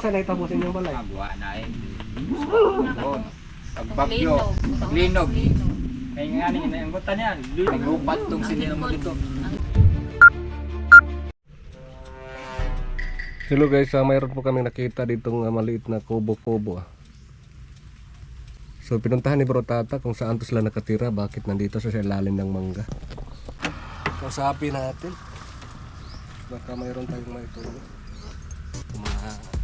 Noon sa naitabo sa inyong balay. Magwa na eh. Doon. Pagbagyo. Paglinog. Kaya nga ni inaanggutan niyan. Nagupat tong sinino mo dito. Hello guys, ah, mayroon po kami nakita ditong ah, maliit na kubo-kubo. ah. So pinuntahan ni Bro Tata kung saan to sila nakatira, bakit nandito sa ilalim ng mangga. Kausapin natin. Baka mayroon tayong maitulong. Mga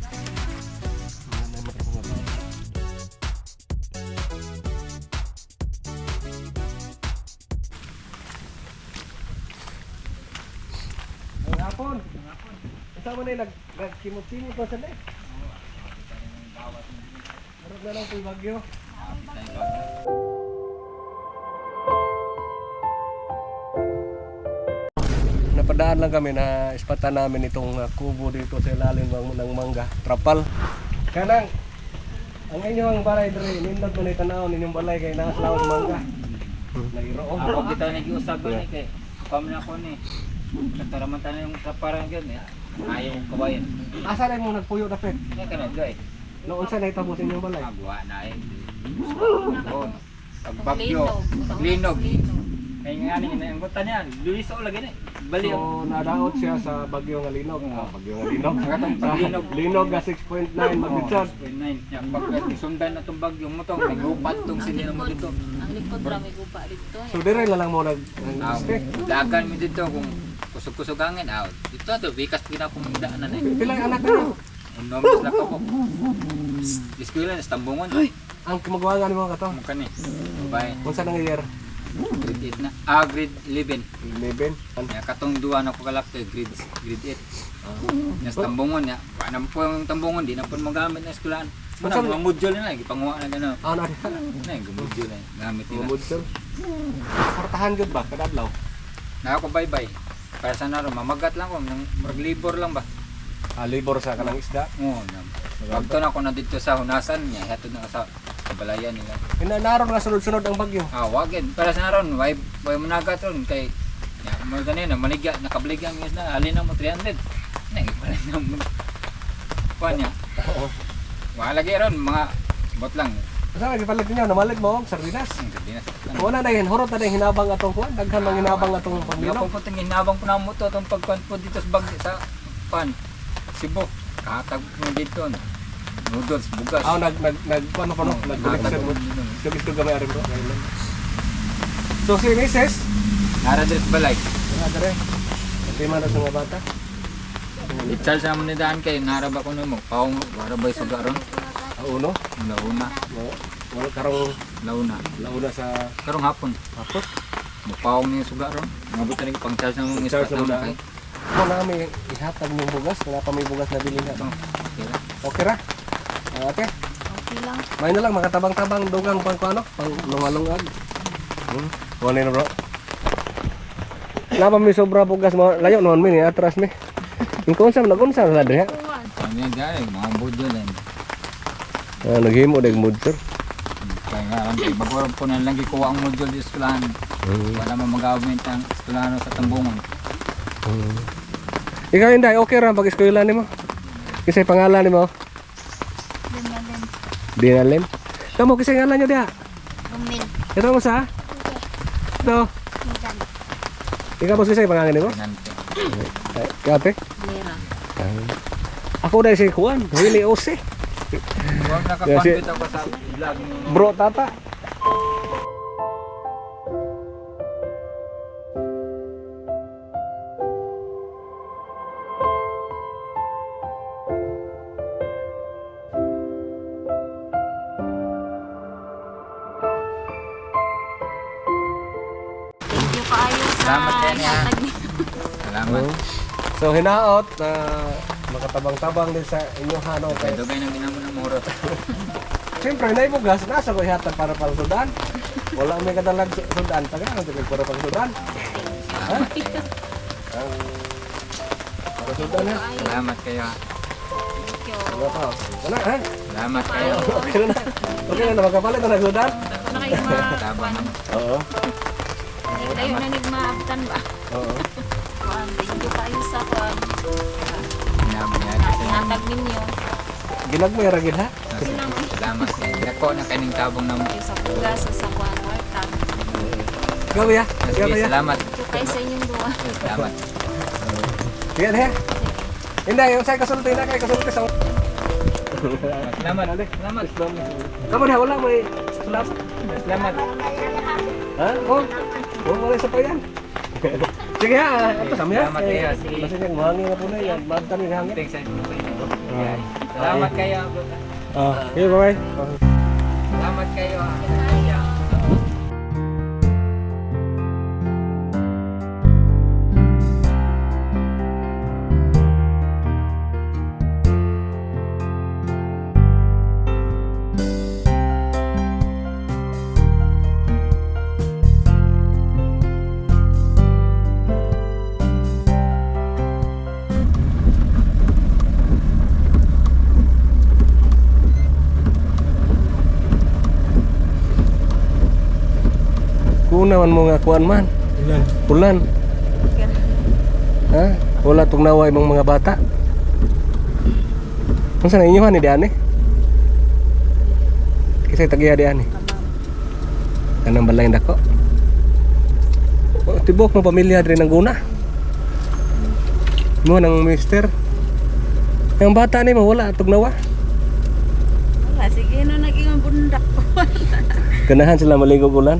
hapon. Kasama na yung nag nagkimot-kimot pa sa net. Harap na lang po yung bagyo. Napadaan lang kami na ispatan namin itong uh, kubo dito sa ilalim ng, ng mangga. Trapal. Kanang, ang inyong balay dre, nindot mo na itanawon inyong balay kay nasa lawang mangga. Nairo. Oh, Ako kita nag-iusap ni kay. Kam na ko ni. Kataraman tayo yung kaparan yun eh. Ayaw kong kabayan. Asa na mo nagpuyo na pet? Kaya ka na guys. Noon sa naitabo sa inyong balay. Magwa na eh. Doon. Pagbagyo. Paglinog. Kaya nga ni inaanggutan niyan. Luis o lagi ni. Bali So, ang nadaot siya sa Bagyo nga Linog. Ah, Bagyo nga Linog. Sa Linog. Linog nga 6.9 magnitude. 6.9. Ya, pagka sundan na itong bagyong mo tong, nagupat tong sinino mo dito. Ang likod ra may gupa dito. So, dire na lang mo nag Ah, stay. dagan mo dito kung kusog-kusog hangin. Ah, dito to, bikas kong daanan eh. Pilang anak na Unom na ko. Eskwela na stambungon. Ang kumagawa ni mga kato. Mukha ni. Bye. Kung saan ang year? Grade 8 na. Ah, grade 11. 11. Ya, katong duwa na ko kalak kay grade grade 8. Yung stambungon ya. Wala po yung tambungon, di na po magamit na eskwelahan. Muna, mga module na, ipanguha na gano'n. Ah, na Na, yung module na, gamit nila. Mumud sir. Portahan jud ba kada adlaw? Na ako bye-bye. Para sa naro, mamagat lang ko, nang murag libor lang ba? Ah, libor sa kanang isda. Oo, na. Pagto na ako na dito sa hunasan niya, hatod na sa kabalayan nila. Inanaron nga sunod-sunod ang bagyo. Ah, wagin. Para sa naron, why why managat ron kay ya, mo ganina maligya nakabaligya ang isda, alin na mo 300. Na ipalit na mo. Kuan niya. Oo. Wala lagi ron mga bot lang. Asa nga gipalit niyo namalit mo og sardinas. Ang gabi na. Wala na yan, horot na din hinabang atong kuan, daghan mang hinabang atong pamilya. ako po tingin nabang po na mo to pagkuan po dito sa bag sa pan. Cebu. Katag mo dito. no. Noodles, bugas. Ah, nag nag nag ano pa no, Oo, nag-collection mo. dito. Gusto gamay arin bro. So si Mrs. Nara dito sa balay. Nga dere. Okay man na sa mga bata. I-charge naman ni Daan kay naraba ko na mo. Paong warabay sa garon. Ah, uno. Launa. Wala karong Launa. launa sa Karong hapon. hapot. Mupaong niya suga ron. Mabot na rin pang charge ng mga Charge ispat na. kay. Ako namin ihatag yung bugas, wala pa may bugas na bilhin na. Ito. Okay ra. Okay ra? Ah, ate, Okay lang. may na lang makatabang-tabang dugang pang ano, pang lungalungag. Hmm. Wala na bro. Napa may sobra bugas mo, layo naman mi ni atras mi. Yung kunsa man nagunsa sa dre yan gaya, mga budyo lang. Ah, naghimo dag mood sir. Kaya nga bago po na lang gikuha ang module di eskwelahan. Hmm. Wala mo mag-government ang eskwelahan sa Tambungan. Hmm. Ikaw hindi okay ra pag eskwela nimo. Kisay pangalan nimo? Dinalin. Dinalim. Kamu kisay ngalan nyo dia? Umil. Ito mo sa? Ito. Ikaw mo nimo? Pinante. Ay, Ate? Lera. Ah. Ako dahil si Juan, Willie Ose. Huwag nakakonvit ako sa vlog mo. Bro, tata. Salamat. So hinaot na makatabang-tabang din sa inyo hano kay. dugay na ginamo ng muro. Siyempre, na ibugas, nasa ko ihatag para pang sudan. Wala may kadalag su- sudan, taga ano tigil para pang sudan. Ha? Ang para sudan ha. Salamat kayo. Thank you. Ano pa? Wala ha? Salamat kayo. Okay na na. Okay na na, magkapalit na nagsudan. Na kayo ma... Tabang ng Oo. Kayo na nagmaabtan ba? Oo. Kuwan. Thank you kaayo sa sinabi niya. Ihatag ninyo. ginagmay ra gid ha. Silang Salamat kay dako na kaning tabong namo. sa pugas sa sa kwan warta. Gabi ha. Sige, Gabi ha. salamat. Kay sa inyong duwa. Salamat. Sige ha. Inday, yung sa kasulti na kay kasulti sa Salamat. Salamat. Kamu na wala may sulat. Salamat. Ha? Oh. Oh, wala sa payan. Sige ha, ito sa miya. Salamat kayo. Sige. Basta yung mahangin na po na yan. Bagtan yung hangin. Thanks sa inyo. Salamat kayo. bro. Ah, okay, bye-bye. Salamat kayo. Kuna man mo nga kuan man. Ulan. Ulan. Ha? Wala tong naway mong mga bata. Unsa na inyo ni diane? Kisay tagiya diane. Kanang balay dako. Oh, tibok mo pamilya diri ng guna. Mo nang mister. Yang bata ni mo wala tong nawa. Wala sige no naging bundak ko. Ganahan sila maligo ulan.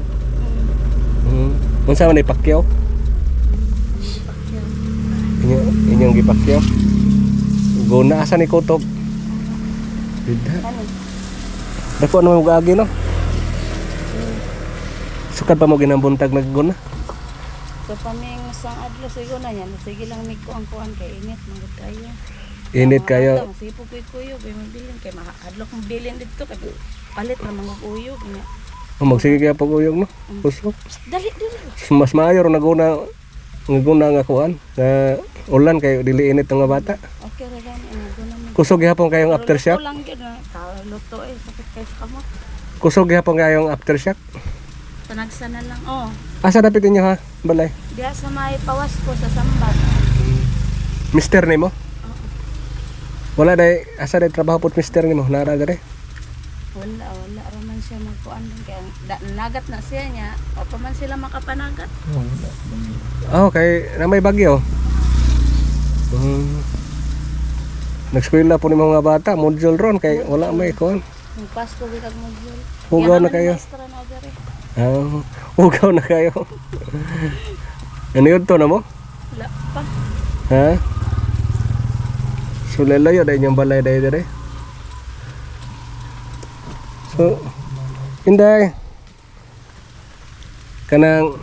Hmm. Unsa man ipakyaw? Inyo inyong gipakyaw. Guna asa ni kutob. Bida. Dako naman mo agi no. Sukat pa mo ginambuntag nagguna. So paming sang adlaw siguro na yan. Sige lang mig ko ang kuan kay init mangod kayo. Init kayo. Sipo koy kuyo kay mabilin kay mahadlok mong bilin dito kay palit na mangog uyog niya. Oh, magsige kaya pag uyog no. Kusog. Dali dali. Mas maayo ro naguna naguna nga kuan nga ulan kayo dili init ang mga bata. Okay ra gani guna mo. Kusog gihapon kayong aftershock. Luto lang gyud na. Luto eh sakit kay sa kamot. Kusog gihapon kayong aftershock. Tanagsa na lang. Oh, Asa dapat inyo ha? Balay. diya sa may pawas ko sa sambat. Mister nimo? Wala day asa day trabaho pud mister nimo nara dere. Wala, wala siya magkuan din kaya da, nagat na siya niya. O pa man sila makapanagat. Oh, kay na may bagyo. Hmm. Nagskwela po ni mga bata, module ron kay wala may kuan. Yung Pasko bigag module. Hugaw na kayo. ang maestra na kayo. ano yun to na mo? Wala pa. Ha? So lalayo dahil yung balay dahil dere. So, Inday. Kanang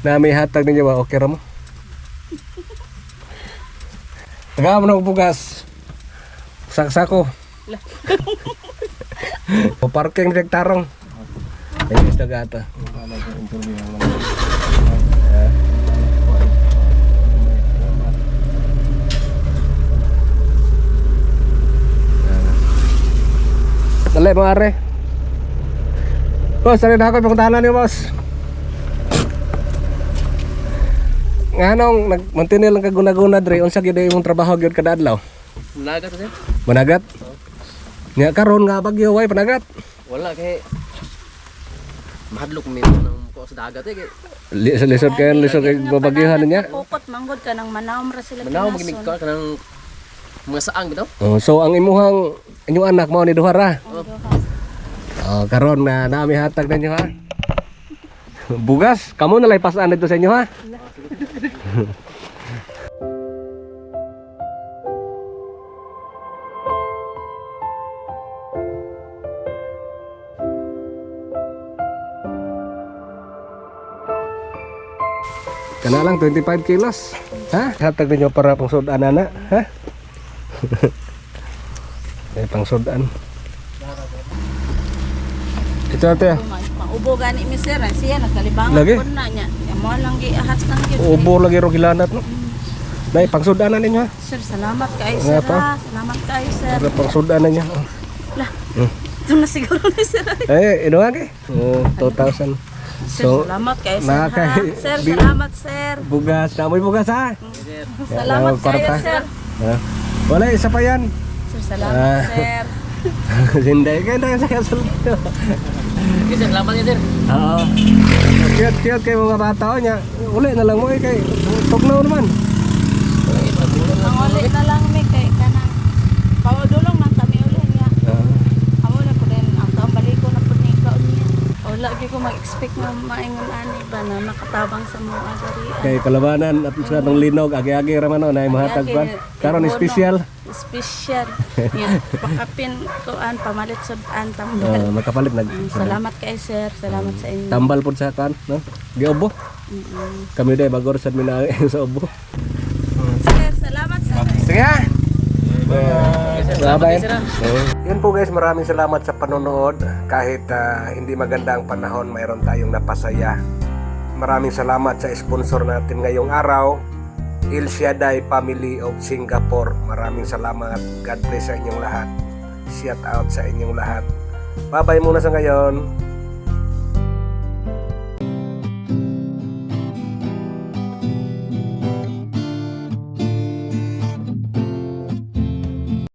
nami hatag ninyo ba okay ra mo? Tagam na og bugas. Saksako. o parking direk tarong. Ayun is dagata. Dali mga are. Boss, dali na ako ipuntahan niyo, boss. Nga nung nagmantinil lang kaguna-guna dre, unsa gyud imong trabaho gyud kada adlaw? Nagat sir? Managat. Nya karon nga bagyo way panagat. Wala kay mahadlok mi nang ko sa dagat eh kay Li- sa lisod kayo, lisod kayo babagyohan niya. Pukot manggod ka nang manawm ra sila manaw kinason. magimig ka kanang mga saang bitaw. Oh, so ang imuhang inyong anak mo ni duha ra. Ang duha. Oh, karon na nami hatag ninyo ha. Bugas, kamo na lay pasaan dito sa inyo ha. Kana lang 25 kilos. Ha? Hatag ninyo para pang sudan na, ha? Eh pang sudan. Ito ate. ah. Maubo gani mi sir, ah, siya nagkalibangan Lagi? po na niya. Amo lang giahats nang gyud. Ubo lagi ro gilanat no. Nay pang sudan na ninyo. Sir, salamat kay sir. pa? ha. Salamat kay sir. Para pang sudan na niya. Lah. Hmm. Ito na siguro ni sir. Eh, ino nga Oh, 2,000. Sir, So, salamat kay sir. na kay- Sir, salamat sir. Bugas, namoy bugas ha. Salamat para kayo sir. Ha? Wala isa pa yan. sir. Salamat, Ah. sir. Hindi, kaya na sa kasal ko. Okay, sir. Salamat niya, sir. Oo. Cute, cute kay mga bata o niya. Uli na lang mo eh kay tugnaw naman. Ang ulit na lang mi kay kanang paudulong man kami uli niya. Amo na ko din ang taong baliko na po ni ikaw niya. Wala gyud ko mag-expect na maingon ani ba na makatabang sa mga agari. Kay kalabanan at sa linog agi-agi ra man o na mahatag. Karon special. Special. Yan, pakapin ko an pamalit sa an Uh, tambal. makapalit nag Mm, Salamat kay sir. Salamat sa inyo. tambal pud sa kan, no? Giobo. Mm-mm. Kami day bagor sa mina sa ubo. Sir, salamat sa Sige. Bye-bye. sir. ah. Yun po guys, maraming salamat sa panonood. Kahit ah, hindi maganda ang panahon, mayroon tayong napasaya. Maraming salamat sa sponsor natin ngayong araw, Il Shaddai Family of Singapore. Maraming salamat. God bless sa inyong lahat. Shout out sa inyong lahat. Bye-bye muna sa ngayon.